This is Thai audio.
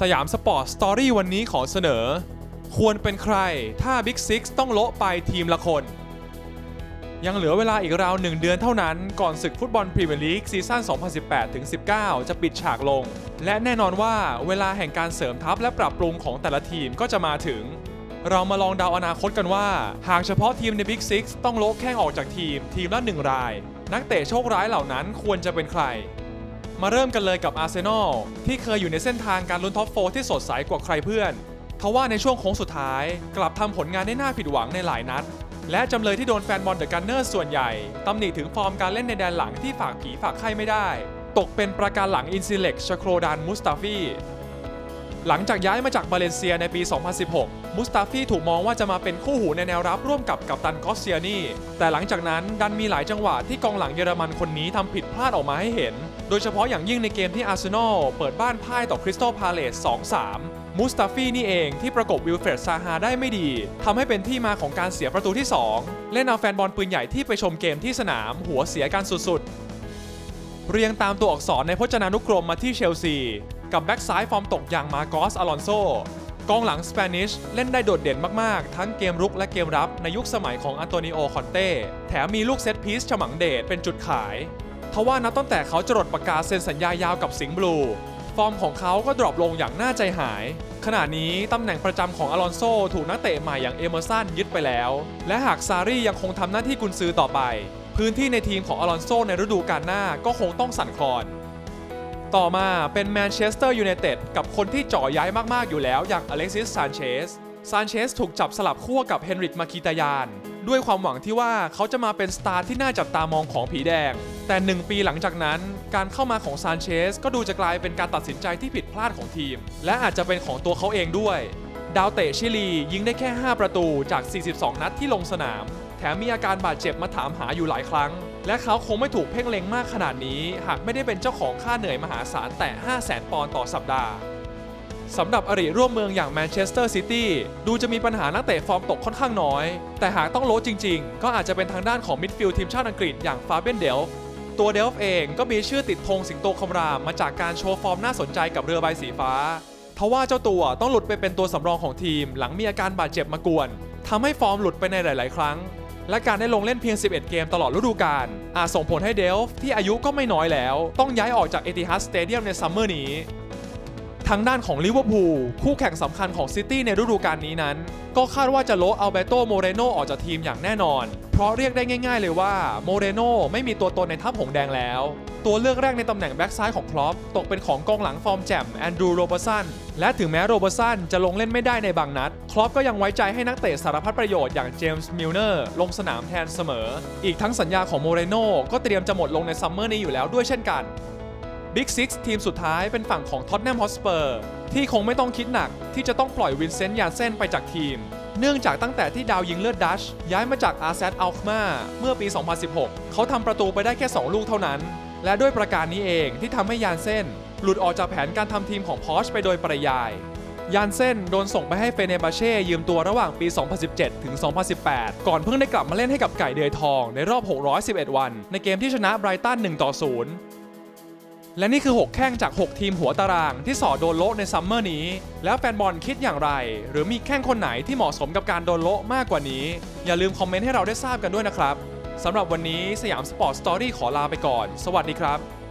สยามสปอร์ตสตอรี่วันนี้ขอเสนอ ควรเป็นใครถ้าบิ๊กซิกต้องโละไปทีมละคน ยังเหลือเวลาอีกราวหนึ่งเดือนเท่านั้น ก่อนศึกฟุตบอลพรีเมียร์ลีกซีซั่น 2018-19 จะปิดฉากลง และแน่นอนว่าเวลาแห่งการเสริมทัพและปรับปรุงของแต่ละทีมก็จะมาถึง เรามาลองเดาอนาคตกันว่า หากเฉพาะทีมในบิ๊กซิกต้องโละแข้งออกจากทีมทีมละหนึ่งราย นักเตะโชคร้ายเหล่านั้นควรจะเป็นใคร มาเริ่มกันเลยกับอาร์เซนอลที่เคยอยู่ในเส้นทางการลุ้นท็อปโฟร์ที่สดใสกว่าใครเพื่อนทว่าในช่วงโค้งสุดท้าย กลับทำผลงานได้น่าผิดหวังในหลายนัด และจำเลยที่โดนแฟนบอลเดอะกันเนอร์ส่วนใหญ่ตำหนิถึงฟอร์มการเล่นในแดนหลังที่ฝากผีฝากไข้ไม่ได้ ตกเป็นประการหลังอินซิเล็กชโครดานมุสตาฟีหลังจากย้ายมาจากบาเลนเซียในปี 2016 มุสตาฟีถูกมองว่าจะมาเป็นคู่หูในแนวรับร่วมกับกัปตันกอสเซียนี่ แต่หลังจากนั้นดันมีหลายจังหวะที่กองหลังเยอรมันคนนี้ทำผิดพลาดออกมาให้เห็น ดยเฉพาะอย่างยิ่งในเกมที่อาร์เซนอลเปิดบ้านพ่ายต่อคริสตัลพาเลส2-3 มุสตาฟีนี่เองที่ประกบวิลเฟรดซาฮาได้ไม่ดีทำให้เป็นที่มาของการเสียประตูที่ 2 เล่นเอาแฟนบอลปืนใหญ่ที่ไปชมเกมที่สนามหัวเสียกันสุดๆ เรียงตามตัวอักษรในพจนานุกรมมาที่เชลซี กับแบ็กซ้ายฟอร์มตกอย่างมาโกสอลอนโซกองหลังสเปนิชเล่นได้โดดเด่นมาก ๆ ทั้งเกมรุกและเกมรับในยุคสมัยของอันโตนิโอ คอนเต้ แถมมีลูกเซตพีซฉมังเดชเป็นจุดขาย ทว่านับตั้งแต่เขาจรดปากกาเซ็นสัญญายาวกับสิงห์บลู ฟอร์มของเขาก็ดรอปลงอย่างน่าใจหาย ขณะนี้ตำแหน่งประจำของอลอนโซถูกนักเตะใหม่อย่างเอเมอร์สันยึดไปแล้ว และหากซารี่ยังคงทำหน้าที่กุนซือต่อไป พื้นที่ในทีมของอลอนโซในฤดูกาลหน้าก็คงต้องสั่นคลอน ต่อมาเป็นแมนเชสเตอร์ยูไนเต็ดกับคนที่จ่อย้ายมากๆอยู่แล้วอย่างอเล็กซิสซานเชสซานเชสถูกจับสลับขั้วกับเฮนริกมาคิตายาน ด้วยความหวังที่ว่าเขาจะมาเป็นสตาร์ที่น่าจับตามองของผีแดง แต่หนึ่งปีหลังจากนั้น การเข้ามาของซานเชสก็ดูจะกลายเป็นการตัดสินใจที่ผิดพลาดของทีม และอาจจะเป็นของตัวเขาเองด้วย ดาวเตะชิลียิงได้แค่ 5 ประตูจาก 42 นัดที่ลงสนาม แถมมีอาการบาดเจ็บมาถามหาอยู่หลายครั้ง และเขาคงไม่ถูกเพ่งเล็งมากขนาดนี้ หากไม่ได้เป็นเจ้าของค่าเหนื่อยมหาศาลแต่ 5 0 0 0 0 0ปอนด์ต่อสัปดาห์ สำหรับอริร่วมเมืองอย่างแมนเชสเตอร์ซิตี้ดูจะมีปัญหานักเตะฟอร์มตกค่อนข้างน้อย แต่หากต้องโลดจริงๆ ก็อาจจะเป็นทางด้านของมิดฟิลด์ทีมชาติอังกฤษอย่างฟาเบนเดลตัวเดลฟ์เองก็มีชื่อติดธงสิงโตคำรามมาจากการโชว์ฟอร์มน่าสนใจกับเรือใบสีฟ้าทว่าเจ้าตัวต้องหลุดไปเป็นตัวสำรองของทีม หลังมีอาการบาดเจ็บมากวนทำให้ฟอร์มหลุดไปในหลาย ๆ ครั้ง และการได้ลงเล่นเพียง 11 เกมตลอดฤดูกาลอาจส่งผลให้เดลฟ์ที่อายุก็ไม่น้อยแล้ว ต้องย้ายออกจากเอติฮัดสเตเดียมในซัมเมอร์นี้ ทางด้านของลิเวอร์พูลคู่แข่งสำคัญของซิตี้ในฤดูกาลนี้นั้น ก็คาดว่าจะโละอัลเบโตโมเรโนออกจากทีมอย่างแน่นอน เพราะเรียกได้ง่ายๆเลยว่าโมเรโนไม่มีตัวตนในทัพหงแดงแล้ว ตัวเลือกแรกในตำแหน่งแบ็กซ้ายของคลอปตกเป็นของกองหลังฟอร์มแจ่มแอนดรูโรเบอร์สันและถึงแม้โรเบอร์สันจะลงเล่นไม่ได้ในบางนัด คลอปก็ยังไว้ใจให้นักเตะสารพัดประโยชน์อย่างเจมส์มิลเนอร์ลงสนามแทนเสมอ อีกทั้งสัญญาของโมเรโนก็เตรียมจะหมดลงในซัมเมอร์นี้อยู่แล้วด้วยเช่นกัน บิ๊กซิกทีมสุดท้ายเป็นฝั่งของท็อตแนมฮอสเปอร์ที่คงไม่ต้องคิดหนักที่จะต้องปล่อยวินเซนต์ยานเซนไปจากทีม เนื่องจากตั้งแต่ที่ดาวยิงเลือดดัช ย้ายมาจากอาร์เซตอัลคมาเมื่อปี 2016 เขาทำประตูไปได้แค่ 2 ลูกเท่านั้น และด้วยประการนี้เองที่ทำให้ยานเซนหลุดออกจากแผนการทำทีมของพอชไปโดยปริยาย ยานเซนโดนส่งไปให้เฟเนบาเช่ยืมตัวระหว่างปี 2017 ถึง 2018 ก่อนเพิ่งได้กลับมาเล่นให้กับไก่เดือยทองในรอบ 611 วัน ในเกมที่ชนะไบรตัน 1 ต่อ 0 และนี่คือ 6 แข้งจาก 6 ทีมหัวตารางที่สอโดนโละในซัมเมอร์นี้ แล้วแฟนบอลคิดอย่างไร หรือมีแข้งคนไหนที่เหมาะสมกับการโดนโละมากกว่านี้ อย่าลืมคอมเมนต์ให้เราได้ทราบกันด้วยนะครับสำหรับวันนี้สยามสปอร์ตสตอรี่ขอลาไปก่อน สวัสดีครับ